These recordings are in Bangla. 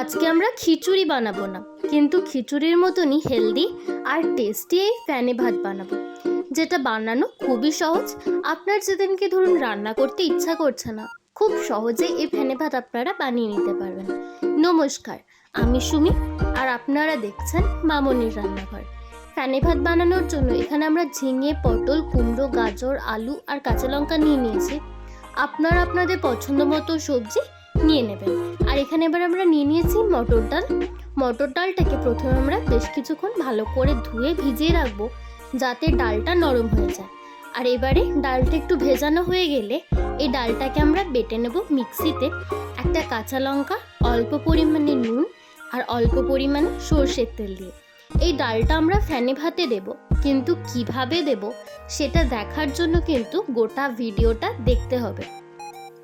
আজকে আমরা খিচুড়ি বানাবো না, কিন্তু খিচুড়ির মতনই হেলদি আর টেস্টি এই ফ্যানে ভাত বানাবো। যেটা বানানো খুবই সহজ, আপনার যেদিনকে ধরুন রান্না করতে ইচ্ছা করছে না, খুব সহজে এই ফ্যানে ভাত আপনারা বানিয়ে নিতে পারবেন। নমস্কার, আমি সুমি আর আপনারা দেখছেন মামনির রান্নাঘর। ফ্যানে ভাত বানানোর জন্য এখানে আমরা ঝিঙে, পটল, কুমড়ো, গাজর, আলু আর কাঁচা লঙ্কা নিয়ে নিয়েছি। আপনারা আপনাদের পছন্দ মতো সবজি নিয়ে নেবেন। আর এখানে এবার আমরা নিয়ে নিয়েছি মটর ডাল। মটর ডালটাকে প্রথমে আমরা বেশ কিছুক্ষণ ভালো করে ধুয়ে ভিজিয়ে রাখব যাতে ডালটা নরম হয়ে যায়। আর এবারে ডালটা একটু ভেজানো হয়ে গেলে এই ডালটাকে আমরা বেটে নেব মিক্সিতে। একটা কাঁচা লঙ্কা, অল্প পরিমাণে নুন আর অল্প পরিমাণে সর্ষের তেল দিয়ে। এই ডালটা আমরা ফ্যানে ভাতে দেব। কিন্তু কীভাবে দেব সেটা দেখার জন্য কিন্তু গোটা ভিডিওটা দেখতে হবে।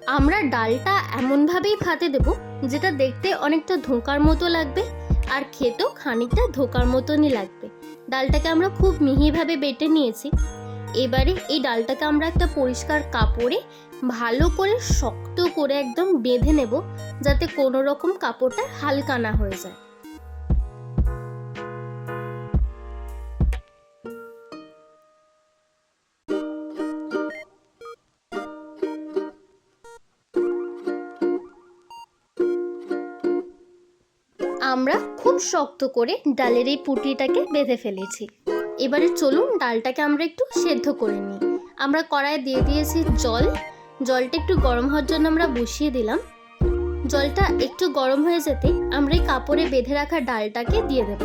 আমরা ডালটা এমনভাবেই ভাতে দেব, যেটা দেখতে অনেকটা ধোকার মতো লাগবে আর খেতেও খানিকটা ধোকার মতনই লাগবে। ডালটাকে আমরা খুব মিহিভাবে বেটে নিয়েছি। এবারে এই ডালটাকে আমরা একটা পরিষ্কার কাপড়ে ভালো করে শক্ত করে একদম বেঁধে নেব, যাতে কোনো রকম কাপড়টা হালকা না হয়ে যায়। আমরা খুব শক্ত করে ডালের এই পুটিটাকে বেঁধে ফেলেছি। এবারে চলুন ডালটাকে আমরা একটু সেদ্ধ করে নিই। আমরা কড়াইয়ে দিয়ে দিয়েছি জল। জলটা একটু গরম হওয়ার জন্য আমরা বসিয়ে দিলাম। জলটা একটু গরম হয়ে যেতে আমরা এই কাপড়ে বেঁধে রাখা ডালটাকে দিয়ে দেব।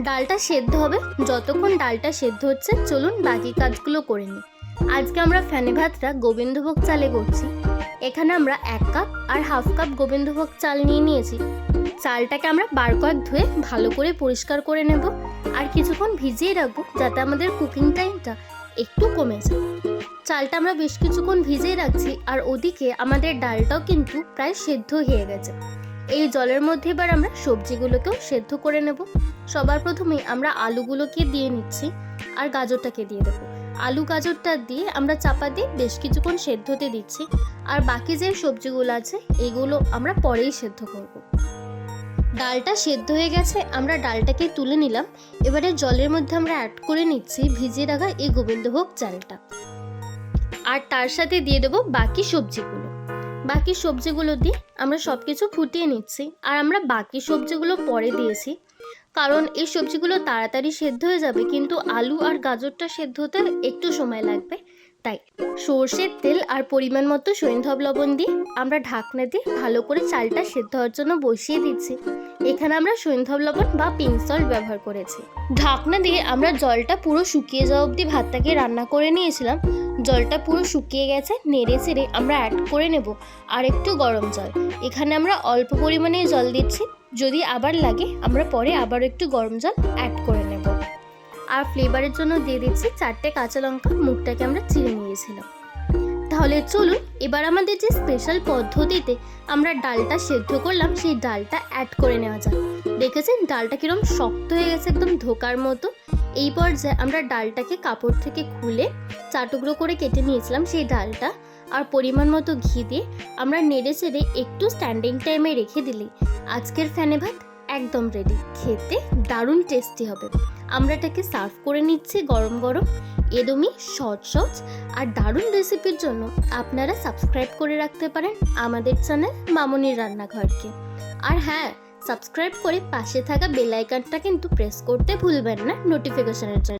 ডালটা সেদ্ধ হবে। যতক্ষণ ডালটা সেদ্ধ হচ্ছে, চলুন বাকি কাজগুলো করে নিই। আজকে আমরা ফ্যানে ভাতটা গোবিন্দভোগ চালে করছি। এখানে আমরা এক কাপ আর হাফ কাপ গোবিন্দভোগ চাল নিয়ে নিয়েছি। চালটাকে আমরা বার কয়েক ধুয়ে ভালো করে পরিষ্কার করে নেব আর কিছুক্ষণ ভিজিয়ে রাখব যাতে আমাদের কুকিং টাইমটা একটু কমে যায়। চালটা আমরা বেশ কিছুক্ষণ ভিজিয়ে রাখছি আর ওদিকে আমাদের ডালটাও কিন্তু প্রায় সেদ্ধ হয়ে গেছে। এই জলের মধ্যে এবার আমরা সবজিগুলোকেও সেদ্ধ করে নেব। সবার প্রথমেই আমরা আলুগুলোকে দিয়ে নিচ্ছি আর গাজরটাকে দিয়ে দেবো। আলু গাজরটা দিয়ে আমরা চাপা দিয়ে বেশ কিছুক্ষণ সেদ্ধতে দিচ্ছি। আর বাকি যে সবজিগুলো আছে, এগুলো আমরা পরেই সেদ্ধ করব। ডালটা সেদ্ধ হয়ে গেছে, আমরা ডালটাকে তুলে নিলাম। এবারে জলের মধ্যে আমরা অ্যাড করে নিচ্ছি ভিজিয়ে রাখা এই গোবিন্দভোগ চালটা। আর তার সাথে দিয়ে দেবো বাকি সবজিগুলো। বাকি সবজিগুলো দিয়ে আমরা সব কিছু ফুটিয়ে নিচ্ছি। আর আমরা বাকি সবজিগুলো পরে দিয়েছি। কারণ এই সবজিগুলো তাড়াতাড়ি সেদ্ধ হয়ে যাবে, কিন্তু আলু আর গাজরটা সেদ্ধ হতে একটু সময় লাগবে। তাই সর্ষের তেল আর পরিমাণ মতো সৈন্ধব লবণ দিয়ে আমরা ঢাকনা দিয়ে ভালো করে চালটা সেদ্ধ হওয়ার জন্য বসিয়ে দিচ্ছি। এখানে আমরা সৈন্ধব লবণ বা পিঙ্ক সল্ট ব্যবহার করেছি। ঢাকনা দিয়ে আমরা জলটা পুরো শুকিয়ে যাওয়া অবধি ভাতটাকে রান্না করে নিয়েছিলাম। জলটা পুরো শুকিয়ে গেছে, নেড়ে চেড়ে আমরা অ্যাড করে নেব। আর একটু গরম জল। এখানে আমরা অল্প পরিমাণে জল দিচ্ছি। যদি আবার লাগে, আমরা পরে আবার একটু গরম জল অ্যাড করে আর ফ্লেভারের জন্য দিয়ে দিচ্ছি চারটে কাঁচা লঙ্কা মুখটাকে আমরা চিড়ে নিয়েছিলাম। তাহলে চলুন, এবার আমাদের যে স্পেশাল পদ্ধতিতে আমরা ডালটা সেদ্ধ করলাম, সেই ডালটা অ্যাড করে নেওয়া যাক। দেখেছেন? ডালটা কিরম শক্ত হয়ে গেছে, একদম ধোকার মতো। এই পর্যায়ে আমরা ডালটাকে কাপড় থেকে খুলে চাটুকরো করে কেটে নিয়েছিলাম সেই ডালটা। আর পরিমাণ মতো ঘি দিয়ে আমরা নেড়ে চেড়ে একটু স্ট্যান্ডিং টাইমে রেখে দিলেই আজকের ফ্যানে ভাত একদম রেডি খেতে দারুণ টেস্টি হবে। আমরা এটাকে সার্ভ করে নিচ্ছি গরম গরম। এদমি, সহজ সহজ আর দারুণ রেসিপির জন্য আপনারা সাবস্ক্রাইব করে রাখতে পারেন আমাদের চ্যানেল মামনির রান্নাঘরকে। আর হ্যাঁ সাবস্ক্রাইব করে পাশে থাকা বেল আইকনটা কিন্তু প্রেস করতে ভুলবেন না নোটিফিকেশনের জন্য।